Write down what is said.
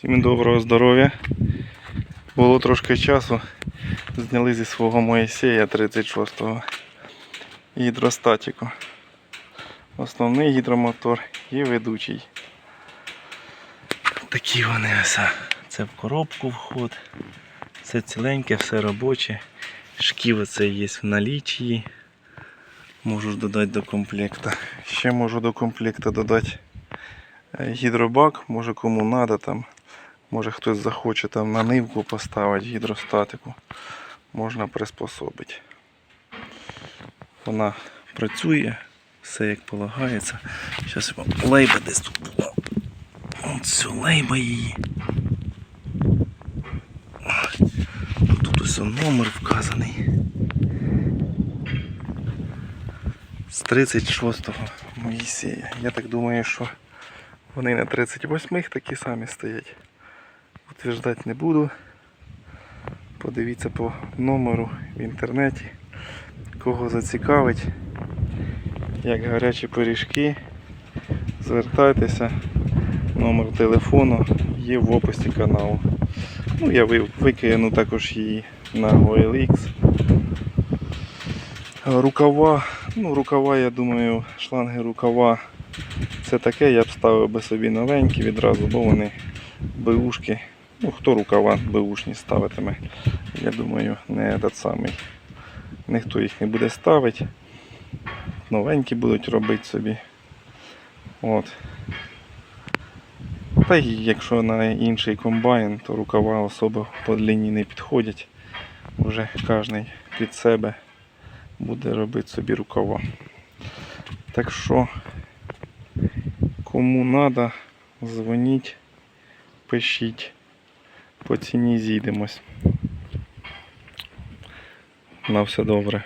Всім доброго здоров'я. Було трошки часу. Зняли зі свого Моїсея 36-го гідростатіку. Основний гідромотор і ведучий. Такі вони ось. Це в коробку вход. Все ціленьке, все робоче. Шків це є в налічії. Можу додати до комплекта. Ще можу до комплекта додати е, гідробак, може кому треба там. Може хтось захоче там на нивку поставити гідростатику. Можна приспособити. Вона працює, все як полагається. Зараз вам лейба десь тут була. От лейба її. Тут ось номер вказаний. З 36-го Моїсея. Я так думаю, що вони на 38-х такі самі стоять. Утверждати не буду. Подивіться по номеру в інтернеті. Кого зацікавить, як гарячі пиріжки. Звертайтеся. Номер телефону є в описі каналу. Ну, я ви- викину також її на OLX. Рукава, ну рукава, я думаю, шланги рукава це таке, я б ставив би собі новенькі відразу, бо вони беушки. Ну, хто рукава беушні ставитиме, я думаю, не этот самий. Ніхто їх не буде ставити. Новенькі будуть робити собі. От. Та й якщо на інший комбайн, то рукава особо по длині не підходять. Вже кожен під себе буде робити собі рукава. Так що, кому треба, дзвоніть, пишіть. По ціні зійдемось. На все добре.